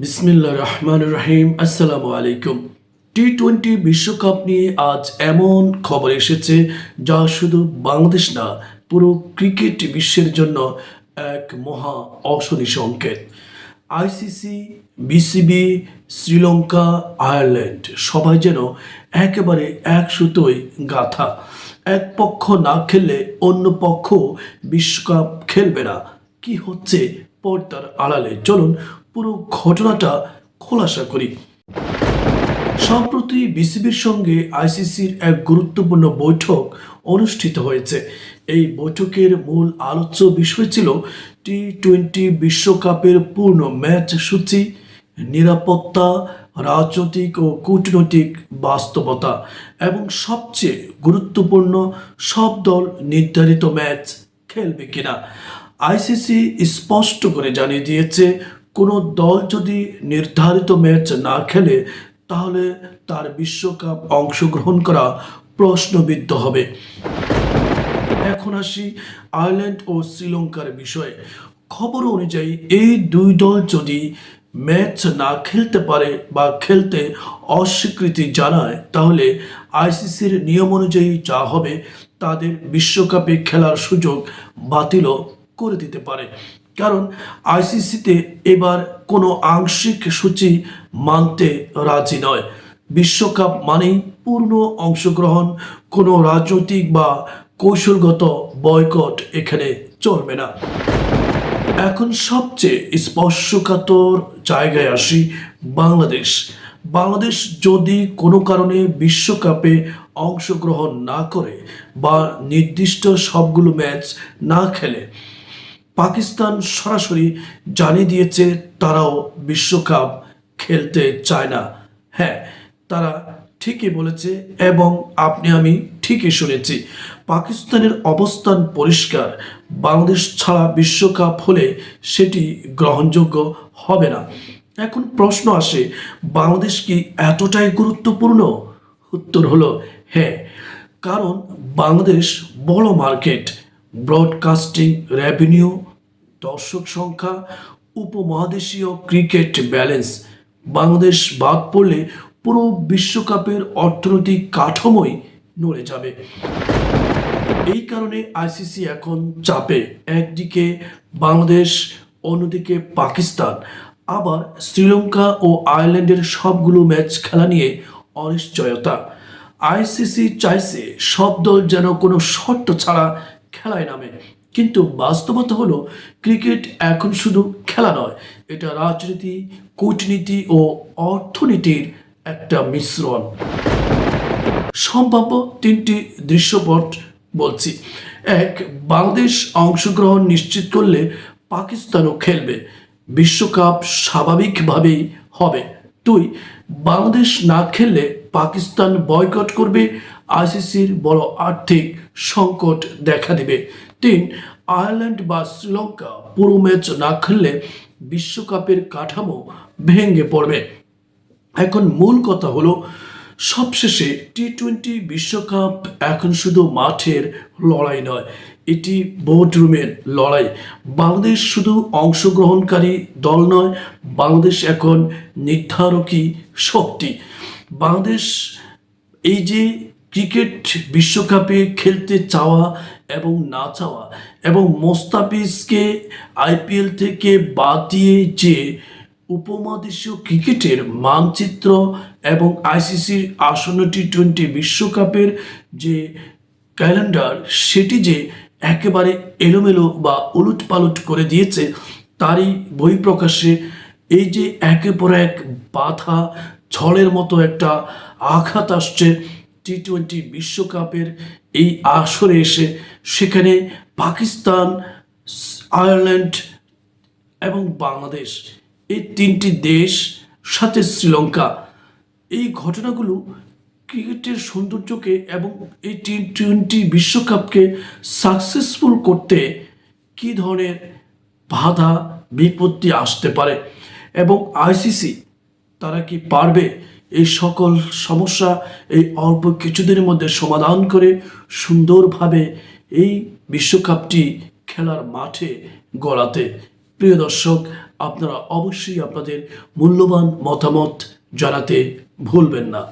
বিসমিল্লা রহমান রহিম। আসসালামু আলাইকুম। T twenty বিশ্বকাপ নিয়ে আজ এমন খবর এসেছে যা শুধু বাংলাদেশ না, পুরো ক্রিকেট বিশ্বের জন্য এক মহা অশনি সংকেত। আইসিসি বিসিবি শ্রীলঙ্কা, আয়ারল্যান্ড, সবাই যেন একেবারে এক সুতোয় গাথা। এক পক্ষ না খেললে অন্য পক্ষ বিশ্বকাপ খেলবে না। কি হচ্ছে পর্দার আড়ালে চলুন পুরো ঘটনাটা খোলাসা করি। সম্প্রতি বিসিবির সঙ্গে আইসিসির এক গুরুত্বপূর্ণ বৈঠক অনুষ্ঠিত হয়েছে। এই বৈঠকের মূল আলোচ্য বিষয় ছিল টি টোয়েন্টি বিশ্বকাপের পূর্ণ ম্যাচ সূচি, নিরাপত্তা, রাজনৈতিক ও কূটনৈতিক বাস্তবতা এবং সবচেয়ে গুরুত্বপূর্ণ সব দল নির্ধারিত ম্যাচ খেলবে কিনা। আইসিসি স্পষ্ট করে জানিয়ে দিয়েছে, কোনো দল যদি নির্ধারিত ম্যাচ না খেলে, তাহলে তার বিশ্বকাপ অংশগ্রহণ করা প্রশ্নবিদ্ধ হবে। এখন আসি আয়ারল্যান্ড ও শ্রীলঙ্কার বিষয়ে। খবর অনুযায়ী, এই দুই দল যদি ম্যাচ না খেলতে পারে বা খেলতে অস্বীকৃতি জানায়, তাহলে আইসিসির নিয়ম অনুযায়ী যা হবে, তাদের বিশ্বকাপে খেলার সুযোগ বাতিলও করে দিতে পারে। কারণ আইসিসিতে এবার কোনো আংশিক সূচি মানতে রাজি নয়। বিশ্বকাপ মানেই পূর্ণ অংশগ্রহণ, কোনো রাজনৈতিক বা কৌশলগত বয়কট এখানে চলবে না। এখন সবচেয়ে স্পর্শকাতর জায়গায় আসি বাংলাদেশ। বাংলাদেশ যদি কোনো কারণে বিশ্বকাপে অংশগ্রহণ না করে বা নির্দিষ্ট সবগুলো ম্যাচ না খেলে পাকিস্তান সরাসরি জানিয়ে দিয়েছে, তারাও বিশ্বকাপ খেলতে চায় না। হ্যাঁ তারা ঠিকই বলেছে এবং আপনি, আমি ঠিকই শুনেছি। পাকিস্তানের অবস্থান পরিষ্কার। বাংলাদেশ ছাড়া বিশ্বকাপ হলে সেটি গ্রহণযোগ্য হবে না। এখন প্রশ্ন আসে, বাংলাদেশ কি এতটাই গুরুত্বপূর্ণ? উত্তর হলো হ্যাঁ। কারণ বাংলাদেশ বড় মার্কেট, ব্রডকাস্টিং রেভিনিউ দর্শক সংখ্যা, উপমহাদেশীয় ক্রিকেট ব্যালেন্স। বাংলাদেশ বাদ পড়লে পুরো বিশ্বকাপের অর্থনৈতিক কাঠামোই নড়ে যাবে। এই কারণে আইসিসি এখন চাপে। একদিকে বাংলাদেশ, অন্যদিকে পাকিস্তান। আবার শ্রীলঙ্কা ও আয়ারল্যান্ডের সবগুলো ম্যাচ খেলা নিয়ে অনিশ্চয়তা। আইসিসি চাইছে সব দল যেন কোনো শর্ত ছাড়া খেলায় নামে। কিন্তু বাস্তবতা হলো, ক্রিকেট এখন শুধু খেলা নয়, এটা রাজনীতি, কূটনীতি ও অর্থনীতির একটা মিশ্রণ। সম্ভাব্য তিনটি দৃশ্যপট বলছি। এক, বাংলাদেশ অংশগ্রহণ নিশ্চিত করলে পাকিস্তানও খেলবে। বিশ্বকাপ স্বাভাবিকভাবেই হবে। দুই, বাংলাদেশ না খেললে পাকিস্তান বয়কট করবে, আইসিসির বড় আর্থিক সংকট দেখা দেবে। তিন আয়ারল্যান্ড বা শ্রীলঙ্কা পুরো ম্যাচ না খেললে বিশ্বকাপের কাঠামো ভেঙে পড়বে। এখন মূল কথা হলো, সবশেষে টি টোয়েন্টি বিশ্বকাপ এখন শুধু মাঠের লড়াই নয়, এটি বোর্ডরুমের লড়াই। বাংলাদেশ শুধু অংশগ্রহণকারী দল নয়, বাংলাদেশ এখন নির্ধারকী শক্তি। বাংলাদেশ এই যে ক্রিকেট বিশ্বকাপে খেলতে চাওয়া এবং না চাওয়া এবং মোস্তাফিজকে আইপিএল থেকে বাদ দিয়ে যে উপমহাদেশীয় ক্রিকেটের মানচিত্র এবং আইসিসির আসন্ন টি টোয়েন্টি বিশ্বকাপের যে ক্যালেন্ডার, সেটি যে একেবারে এলোমেলো বা উলুট পালট করে দিয়েছে, তারই বহিঃপ্রকাশে এই যে একে পর এক বাধা ঝড়ের মতো একটা আঘাত আসছে টি টোয়েন্টি বিশ্বকাপের এই আসরে এসে সেখানে পাকিস্তান, আয়ারল্যান্ড এবং বাংলাদেশ, এই তিনটি দেশ, সাথে শ্রীলঙ্কা। এই ঘটনাগুলো ক্রিকেটের সৌন্দর্যকে এবং এই টি টোয়েন্টি বিশ্বকাপকে সাকসেসফুল করতে কী ধরনের বাধা, বিপত্তি আসতে পারে এবং আইসিসি তারা কি পারবে? এই সকল সমস্যা এই অল্প কিছুদিনের মধ্যে সমাধান করে সুন্দরভাবে এই বিশ্বকাপটি খেলার মাঠে গড়াতে। প্রিয় দর্শক, আপনারা অবশ্যই আপনাদের মূল্যবান মতামত জানাতে ভুলবেন না।